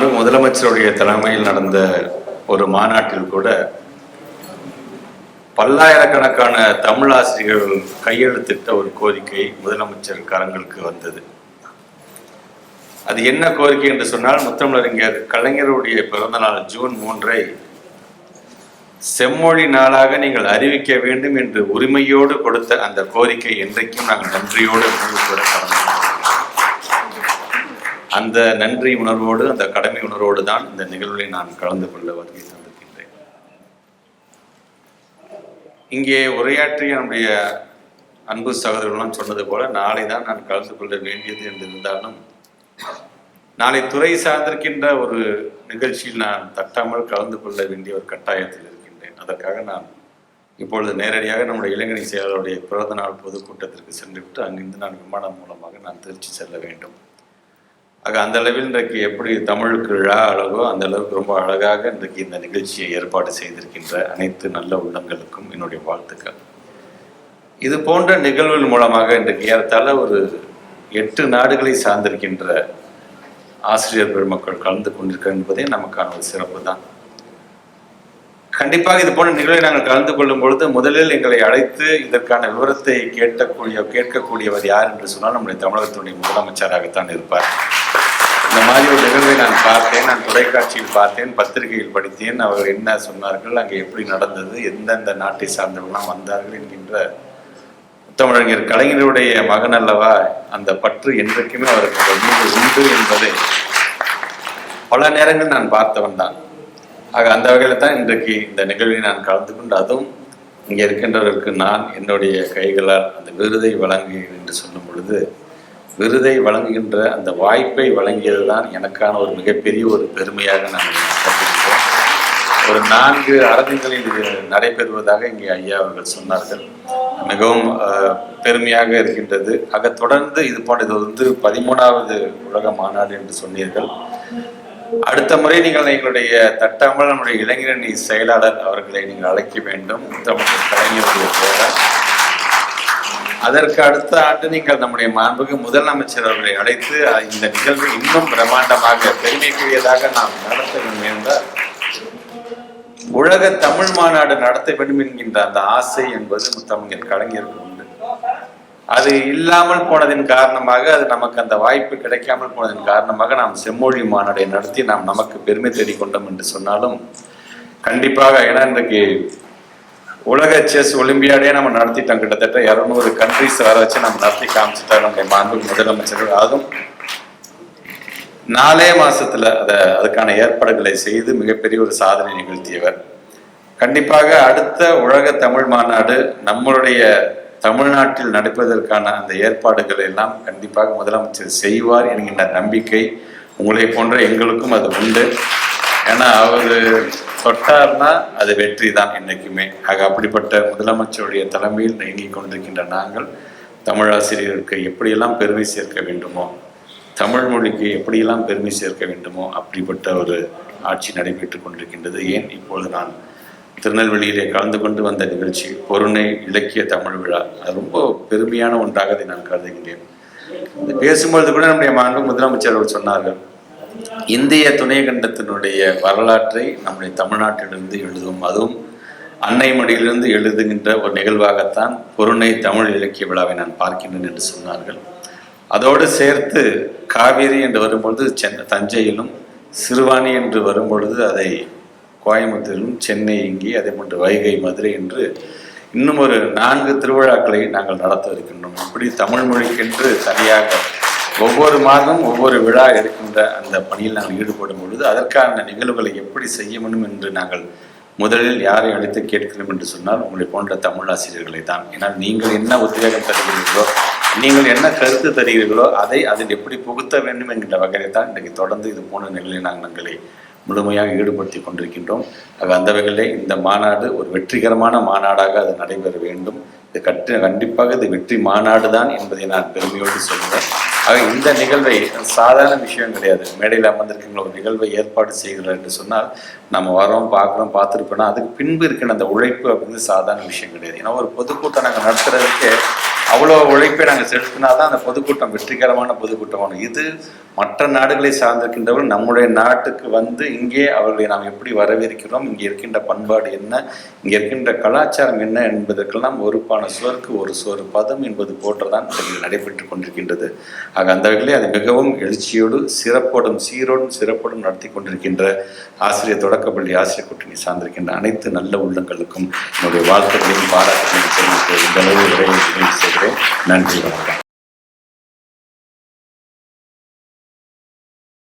மாண்பு முதலமைச்சருடைய தலைமையில் நடந்த ஒரு மாநாட்டில் கூட பல்லாயிரக்கணக்கான தமிழ் ஆசிரியர்கள் கையெழுத்திட்ட ஒரு கோரிக்கை முதலமைச்சர் கரங்களுக்கு வந்தது. அது என்ன கோரிக்கை என்று சொன்னால் முத்தமிழறிஞர் கலைஞருடைய பிறந்த நாள் ஜூன் மூன்றை செம்மொழி நாளாக நீங்கள் அறிவிக்க வேண்டும் என்று உரிமையோடு கொடுத்த அந்த கோரிக்கை என்றைக்கும் நாங்கள் நன்றியோடு உணர்வோடு கடந்தோம் அந்த நன்றி உணர்வோடு அந்த கடமை உணர்வோடு தான் இந்த நிகழ்வில் நான் கலந்து கொள்ள வருகை தந்திருக்கின்றேன். இங்கே உரையாற்றிய நம்முடைய அன்பு சகோதரர்களும் சொன்னது போல நாளை தான் நான் கலந்து கொள்ள வேண்டியது என்று இருந்தாலும் நாளை துறை சார்ந்திருக்கின்ற ஒரு நிகழ்ச்சியில் நான் தட்டாமல் கலந்து கொள்ள வேண்டிய ஒரு கட்டாயத்தில் இருக்கின்றேன். அதற்காக நான் இப்பொழுது நேரடியாக நம்முடைய இளைஞனை செயலருடைய பிறந்த நாள் பொதுக்கூட்டத்திற்கு சென்றுவிட்டு அங்கிருந்து நான் விமானம் மூலமாக நான் திருச்சி செல்ல வேண்டும். ஆக அந்த அளவில் இன்றைக்கு எப்படி தமிழுக்கு விழா அழகோ அந்த அளவுக்கு ரொம்ப அழகாக இன்றைக்கு இந்த நிகழ்ச்சியை ஏற்பாடு செய்திருக்கின்ற அனைத்து நல்ல உள்ளங்களுக்கும் என்னுடைய வாழ்த்துக்கள். இது போன்ற நிகழ்வுகள் மூலமாக இன்றைக்கு ஏறத்தாழ ஒரு எட்டு நாடுகளை சார்ந்திருக்கின்ற ஆசிரியர் பெருமக்கள் கலந்து கொண்டிருக்க என்பதே நமக்கான ஒரு சிறப்பு தான் கண்டிப்பாக இது போன்ற நிகழ்வை நாங்கள் கலந்து கொள்ளும் பொழுது முதலில் எங்களை அழைத்து இதற்கான விவரத்தை கேட்கக்கூடிய கேட்கக்கூடியவர் யார் என்று சொன்னால் நம்முடைய தமிழகத்தினுடைய முதலமைச்சராகத்தான் இருப்பார். இந்த மாதிரி ஒரு நிகழ்வை நான் பார்த்தேன் நான் தொலைக்காட்சியில் பார்த்தேன் பத்திரிகையில் படித்தேன். அவர் என்ன சொன்னார்கள் அங்கே எப்படி நடந்தது எந்தெந்த நாட்டை சார்ந்தவர்களாம் வந்தார்கள் என்கின்ற தமிழறிஞர் கலைஞருடைய மகன் அல்லவா அந்த பற்று என்றைக்குமே அவருக்கு மீது உண்டு என்பதை பல நேரங்கள் நான் பார்த்தவன் தான். ஆக அந்த வகையில் தான் இன்றைக்கு இந்த நிகழ்வில் நான் கலந்து கொண்டு அதுவும் இங்கே இருக்கின்றவருக்கு நான் என்னுடைய கைகளால் அந்த விருதை வழங்குகிறேன் என்று சொல்லும் பொழுது விருதை வழங்குகின்ற அந்த வாய்ப்பை வழங்கியது தான் எனக்கான ஒரு மிகப்பெரிய ஒரு பெருமையாக நான் கருதுகின்றேன் ஒரு நான்கு அரங்குகளில் இது நடைபெறுவதாக இங்கே ஐயா அவர்கள் சொன்னார்கள். மிகவும் பெருமையாக இருக்கின்றது. ஆக தொடர்ந்து இது போன்ற இது வந்து பதிமூணாவது உலக மாநாடு என்று சொன்னீர்கள். அடுத்த முறை நீங்கள் எங்களுடைய தட்டாமல் நம்முடைய இளைஞரணி செயலாளர் அவர்களை நீங்கள் அழைக்க வேண்டும். தமிழ் கலைஞருடைய அதற்கு அடுத்த ஆண்டு நீங்கள் நம்முடைய மாண்புக்கு முதலமைச்சர் அவர்களை அழைத்து இந்த நிகழ்வு இன்னும் பிரம்மாண்டமாக பெருமைக்குரியதாக நாம் நடத்த வேண்டும் என்றால் உலக தமிழ் மாநாடு நடத்த வேண்டும் என்கின்ற அந்த ஆசை என்பது முத்தமிழர் கலைஞருக்கு அது இல்லாமல் போனதின் காரணமாக அது நமக்கு அந்த வாய்ப்பு கிடைக்காமல் போனதின் காரணமாக நாம் செம்மொழி மாநாடை நடத்தி நாம் நமக்கு பெருமை தேடிக் கொண்டோம் என்று சொன்னாலும் கண்டிப்பாக ஏன்னா இன்றைக்கு உலக செஸ் ஒலிம்பியாடே நம்ம நடத்திட்டோம். கிட்டத்தட்ட இரநூறு கண்ட்ரிஸ் வர வச்சு நம்ம நடத்தி காமிச்சிட்டோம் நம்முடைய மாண்பு முதலமைச்சர்கள். அதுவும் நாலே மாசத்துல அதை அதுக்கான ஏற்பாடுகளை செய்து மிகப்பெரிய ஒரு சாதனை நிகழ்த்தியவர். கண்டிப்பாக அடுத்த உலக தமிழ் மாநாடு நம்மளுடைய தமிழ்நாட்டில் நடப்பதற்கான அந்த ஏற்பாடுகள் எல்லாம் கண்டிப்பாக முதலமைச்சர் செய்வார் என்கின்ற நம்பிக்கை உங்களை போன்ற எங்களுக்கும் அது உண்டு. ஏன்னா அவர் தொட்டார்னா அது வெற்றி தான் என்றைக்குமே. ஆக அப்படிப்பட்ட முதலமைச்சருடைய தலைமையில் இயங்கிக் கொண்டிருக்கின்ற நாங்கள் தமிழாசிரியருக்கு எப்படியெல்லாம் பெருமை சேர்க்க வேண்டுமோ தமிழ் மொழிக்கு எப்படியெல்லாம் பெருமை சேர்க்க வேண்டுமோ அப்படிப்பட்ட ஒரு ஆட்சி நடைபெற்று கொண்டிருக்கின்றது. ஏன்? இப்பொழுது நான் திருநெல்வேலியிலே கலந்து கொண்டு வந்த நிகழ்ச்சி பொருணை இலக்கிய தமிழ் விழா. அது ரொம்ப பெருமையான ஒன்றாக அதை நான் கருதுகின்றேன். இது பேசும்பொழுது கூட நம்முடைய மாண்பு முதலமைச்சர் அவர்கள் சொன்னார்கள் இந்திய துணை கண்டத்தினுடைய வரலாற்றை நம்முடைய தமிழ்நாட்டிலிருந்து எழுதும். அதுவும் அன்னை மொழியிலிருந்து எழுதுகின்ற ஒரு நிகழ்வாகத்தான் பொருணை தமிழ் இலக்கிய விழாவை நான் பார்க்கின்றேன் என்று சொன்னார்கள். அதோடு சேர்த்து காவேரி என்று வரும்பொழுது சென்னை தஞ்சையிலும் சிறுவாணி என்று வரும்பொழுது அதை கோயம்புத்தூரிலும் சென்னை இங்கே அதே போன்று வைகை மதுரை என்று இன்னும் ஒரு நான்கு திருவிழாக்களை நாங்கள் நடத்த இருக்கின்றோம். இப்படி தமிழ் மொழிக்கென்று தனியாக ஒவ்வொரு மாதம் ஒவ்வொரு விழா எடுக்கின்ற அந்த பணியில் நாங்கள் ஈடுபடும் பொழுது அதற்கான நிகழ்வுகளை எப்படி செய்ய வேண்டும் என்று நாங்கள் முதலில் யாரை அழைத்து கேட்கிறோம் என்று சொன்னால் உங்களை போன்ற தமிழ் ஆசிரியர்களை தான். ஏன்னால் நீங்கள் என்ன உத்வேகம் தருகிறீர்களோ நீங்கள் என்ன கருத்து தருகிறீர்களோ அதை அதில் எப்படி புகுத்த வேண்டும் என்கின்ற வகையை தான் இன்றைக்கு தொடர்ந்து இது போன்ற நிலையில் நாங்கள் எங்களை முழுமையாக ஈடுபடுத்தி கொண்டிருக்கின்றோம். ஆக அந்த வகையிலே இந்த மாநாடு ஒரு வெற்றிகரமான மாநாடாக அது நடைபெற வேண்டும். இது கட்டு கண்டிப்பாக இது வெற்றி மாநாடு தான் என்பதை நான் பெருமையோடு சொல்கிறேன். ஆக இந்த நிகழ்வை சாதாரண விஷயம் கிடையாது. மேடையில் அமர்ந்திருக்கின்ற ஒரு நிகழ்வை ஏற்பாடு செய்கிறார் என்று சொன்னால் நம்ம வரோம் பார்க்குறோம் பார்த்துருப்போம்னா அதுக்கு பின்பு இருக்கிற அந்த உழைப்பு அப்படிங்கிறது சாதாரண விஷயம் கிடையாது. ஏன்னா ஒரு பொதுக்கூட்டம் நாங்கள் நடத்துறதுக்கு அவ்வளோ உழைப்பை நாங்கள் செலுத்தினாதான் அந்த பொதுக்கூட்டம் வெற்றிகரமான பொதுக்கூட்டம் வரும் இது மற்ற நாடுகளை சார்ந்திருக்கின்றவர்கள் நம்முடைய நாட்டுக்கு வந்து இங்கே அவர்களை நாம் எப்படி வரவேற்கிறோம் இங்கே இருக்கின்ற பண்பாடு என்ன இங்கே இருக்கின்ற கலாச்சாரம் என்ன என்பதற்கெல்லாம் ஒருப்பான சுவருக்கு ஒரு சோறு பதம் என்பது போன்றதான் நடைபெற்று கொண்டிருக்கின்றது. ஆக அந்த அது மிகவும் எழுச்சியோடு சிறப்போடும் சீரோடும் சிறப்போடும் நடத்தி கொண்டிருக்கின்ற ஆசிரியர் தொடக்கப்பள்ளி ஆசிரியர் கூட்டணி சார்ந்திருக்கின்ற அனைத்து நல்ல உள்ளங்களுக்கும் என்னுடைய வாழ்த்துக்களையும் பாராட்டுகளையும் தெரிவித்து இந்த அளவு செய்கிறேன். நன்றி வணக்கம்.